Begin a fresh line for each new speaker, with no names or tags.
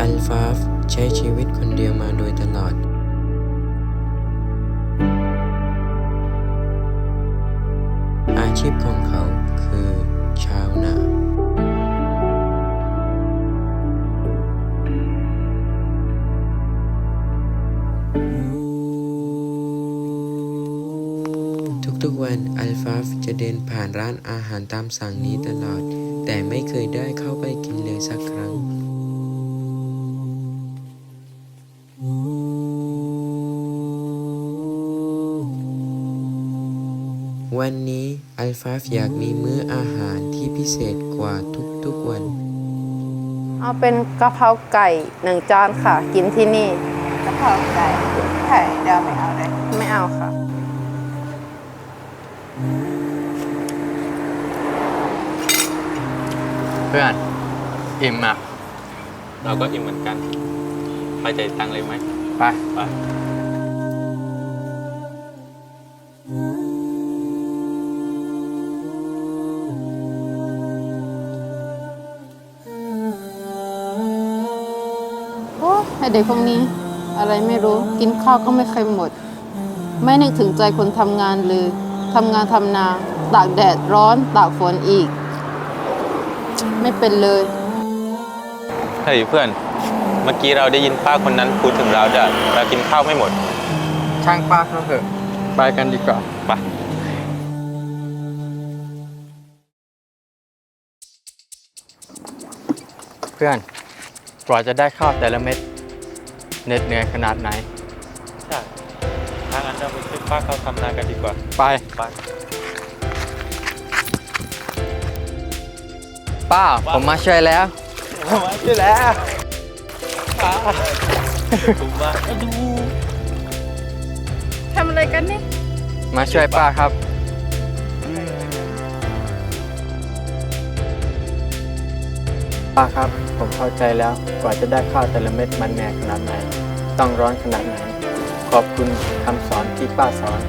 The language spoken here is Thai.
อัลฟาฟใช้ชีวิตคนเดียวมาโดยตลอดอาชีพของเขาคือชาวนา ทุกๆวันอัลฟาฟจะเดินผ่านร้านอาหารตามสั่งนี้ตลอด แต่ไม่เคยได้เข้าไปกินเลยสักครั้ง วันนี้อัลฟาฟอยากมีมื้ออาหารที่พิเศษกว่าทุกๆวัน
เอาเป็นกะเพราไก่หนึ่งจานค่ะ กินที่นี่
กะเพราไก่ไข่เดี๋ยวไม่เอาเลย
ไม่เอาค่ะ
เพื่อนอิ่มอะ
เราก็อิ่มเหมือนกัน ไปจ่ายตังค์เลยไหม
ไป
ไป
ให้เด็กพวกนี้ อะไรไม่รู้กินข้าวก็ไม่เคยหมด ไม่นึกถึงใจคนทำงานเลยทำงานทำนา ตากแดดร้อน ตากฝนอีก ไม่เป็นเลย
เฮ้ยเพื่อน เมื่อกี้เราได้ยินป้าคนนั้นพูดถึงเราจะเรากินข้าวไม่หมด
ช่างป้าเขาเถอะไปกันดีกว่า
ไป
เพื่อนกว่าจะได้ข้าวแต่ละเม็ด เหน็ดเหนื่อยขนาดไหน
ใช่ถ้างั้นเราไปช่วยป้าเขาทำนากันดีกว่า
ไป
ไป
ป้า ผมมาช่วยแล้ว
มาช่วยแล้วป้าผมมาดู
ทำอะไรกันนี่
มาช่วยป้าครับ ป้าครับ ผมเข้าใจแล้วกว่าจะได้ข้าวแต่ละเม็ดมันแน่ขนาดไหน ต้องร้อนขนาดไหน ขอบคุณคำสอนที่ป้าสอน